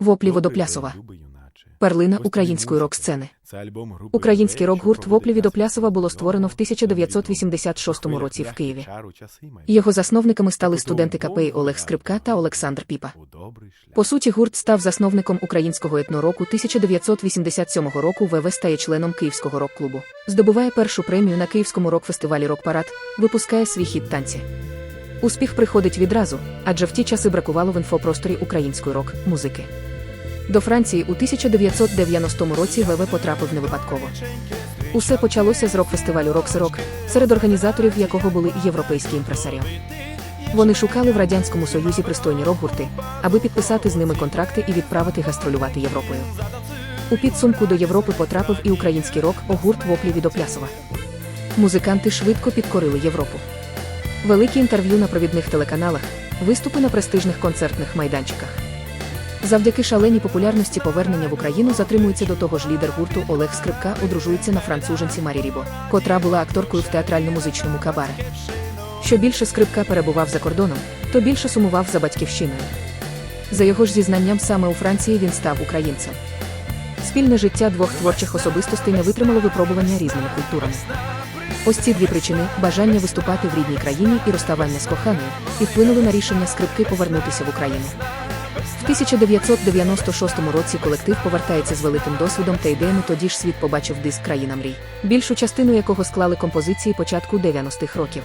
Воплі Водоплясова. Перлина української рок-сцени. Український рок-гурт Воплі Відоплясова було створено в 1986 році в Києві. Його засновниками стали студенти КПІ Олег Скрипка та Олександр Піпа. По суті, гурт став засновником українського етнороку 1987 року ВВ стає членом Київського рок-клубу. Здобуває першу премію на Київському рок-фестивалі Рок-Парад, випускає свій хіт танці. Успіх приходить відразу, адже в ті часи бракувало в інфопросторі української рок-музики. До Франції у 1990 році ВВ потрапив не випадково. Усе почалося з рок-фестивалю Рокс-Рок, серед організаторів якого були європейські імпресаріо. Вони шукали в Радянському Союзі пристойні рок-гурти, аби підписати з ними контракти і відправити гастролювати Європою. У підсумку до Європи потрапив і український рок гурт Воплі від Оплясова. Музиканти швидко підкорили Європу. Великі інтерв'ю на провідних телеканалах, виступи на престижних концертних майданчиках. Завдяки шаленій популярності повернення в Україну затримується до того ж лідер гурту Олег Скрипка одружується на француженці Марі Рібо, котра була акторкою в театрально-музичному кабаре. Що більше скрипка перебував за кордоном, то більше сумував за батьківщиною. За його ж зізнанням, саме у Франції він став українцем. Спільне життя двох творчих особистостей не витримало випробування різними культурами. Ось ці дві причини бажання виступати в рідній країні і розставання з коханою, і вплинули на рішення скрипки повернутися в Україну. В 1996 році колектив повертається з великим досвідом та ідеями. Тоді ж світ побачив диск Країна мрій, більшу частину якого склали композиції початку 90-х років.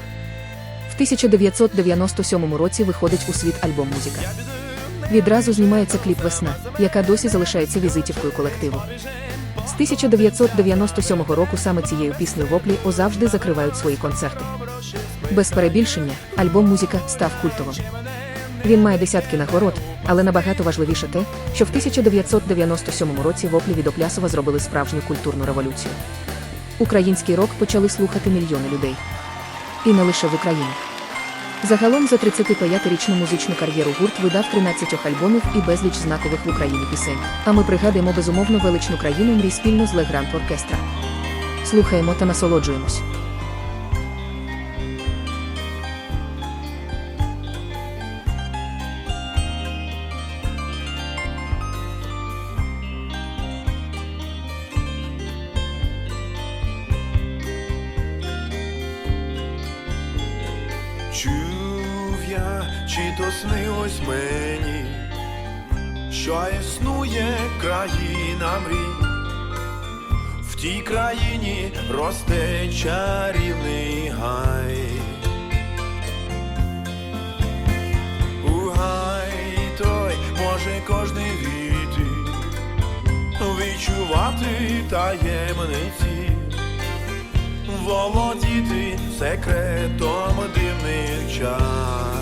В 1997 році виходить у світ альбом Музика. Відразу знімається кліп Весна, яка досі залишається візитівкою колективу. З 1997 року саме цією піснею воплі озавжди закривають свої концерти. Без перебільшення, альбом Музика став культовим. Він має десятки нагород, але набагато важливіше те, що в 1997 році воплі від Оплясова зробили справжню культурну революцію. Український рок почали слухати мільйони людей. І не лише в Україні. Загалом за 35-річну музичну кар'єру гурт видав 13 альбомів і безліч знакових в Україні пісень. А ми пригадуємо безумовно величну країну мрій спільно з Легрант Оркестра. Слухаємо та насолоджуємось. Чи то снилось мені, що існує країна мрій, в тій країні росте чарівний гай. У гай той може кожний війти, відчувати таємниці володіти секретом дивних чар.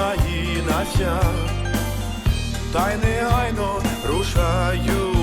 Мапі країна ця, та й негайно рушаю